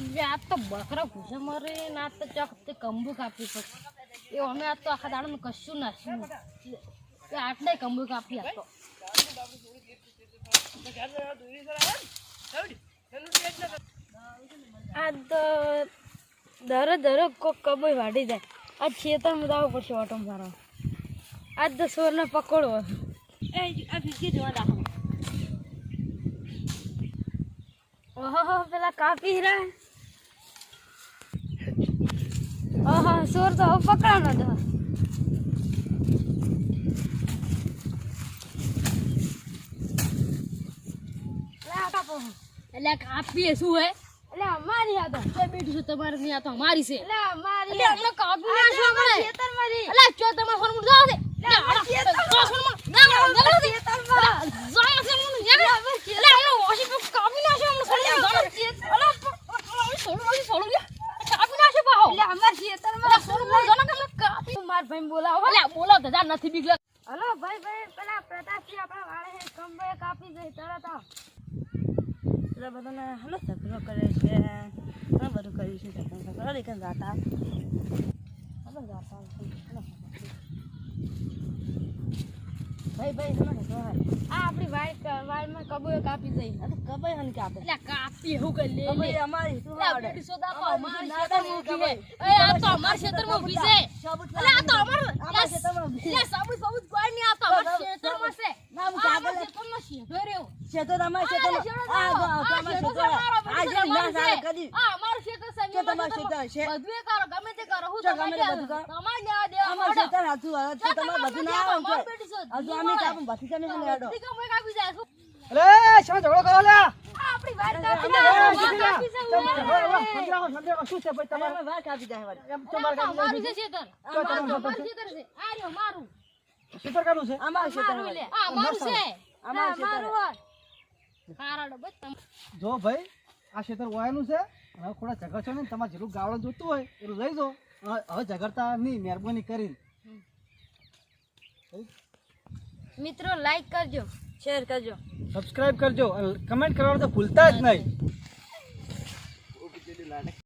આ તો બકરા ભૂસે મરે ને આ તો ચોક તે કંબુ કાપી પડશે એ અમે આ તો આખા દાડાનું કશું નાખ્યું એ આટલે કંબુ કાપી આ તો. આ તો દરે દરે કોક કબોય વાડી જાય. આ ખેતરમાં જવું પડશે ઓટો મારવા આજ તો સોરને પકડવો એ આ ભીગી જોવા દાખલો ઓહો પેલા કાપી રહ્યા. સોર તો પકડાનો તો કાપો એટલે કાપીએ શું હે? એટલે અમારી આ તો. કોઈ બેઠું છે તમારે નહીં આ તો અમારી છે. એટલે અમારી એટલે હમણાં કાપી નાખો ખેતર મારી એટલે ચો તમારે ફોન મૂકી છે એટલે હમણાં ખેતરમાં ના ના ના ખેતરમાં જાય છે મને એટલે હમણાં વોશિંગ પર કાપી નાખો હમણાં સોળ જાવ સોળ વાળી સોળ કાપી નાખો પાહો એટલે અમાર ખેતરમાં સોળમાં જાવ કે કાપી ભાઈ બોલાવો. અલ્યા બોલાવ ધજા નથી બીક લાગ હલો ભાઈ ભાઈ પેલા પ્રતાપજી આપણા વાળે હે કંબે કાપી દે તરત આવ. એટલે બધાને હલો ઝઘડો કરે છે. ઘણું બધું કર્યું છે ઝઘડો ઝઘડો લેકન જાતા. હલો જાતા. ભાઈ ભાઈ હલો હે આ આપણી વાઈ વાઈટમાં કબૂએ કાપી જઈ આ તો કબાઈ હન કે આપે એટલે કાપી હું કે લે કબાઈ અમારી શું એટલે આવડે તો અમારી ખેતરમાં થાય છે. સાબુત એટલે આ તો અમારું- અમારા એટલે ખેતરમાં ઊભી છે. એટલે સાબુત બાબુત કોઈ નહીં, આ તો અમારા સાબુત- ખેતરમાં છે. ના, હું આ કાગળ- અમારા રહ્યો. શેતો તમારે આ આ તમારે શેઢો શેતો છે અમારો, આ બધું જે ના સારું આ અમારું ખેતર છે, જો મેં તમારું ખેતર છે. બધું કરો, ગમે તે કરો, હું ગમે તે બધું કરો. તમારે દેવા દેવા અમાર પડો. હાથું હાથ છે તમારે બધું ના આવે છે, હજુ અમે મળે. કાપું તમે મને હેડો બધી કંઈ કાપી જાય. શું? અરે શાનો ઝઘડો કરો લ્યા આપણી વાઈટ કાપી સમજાવો, શું છે ભાઈ તમારે તમારે કાપી જાય નથી. છે તમારું અમારું ખેતર છે. આ રહ્યું અમારું. શીતળ કાઢવું છે અમારું શેતર લે. અમારું છે. અમારું જો ભાઈ આ ક્ષેત્ર વાયેલું છે. હવે થોડા ઝઘડશો ને તમારે જેટલું ગાવડું જોતું હોય એટલું લઈ દો હવે હવે ઝઘડતા નહીં મહેરબાની કરીને. મિત્રો લાઈક કરજો શેર કરજો. સબસ્ક્રાઇબ કરજો. કમેન્ટ કરવાનું તો ભૂલતા જ નહીં.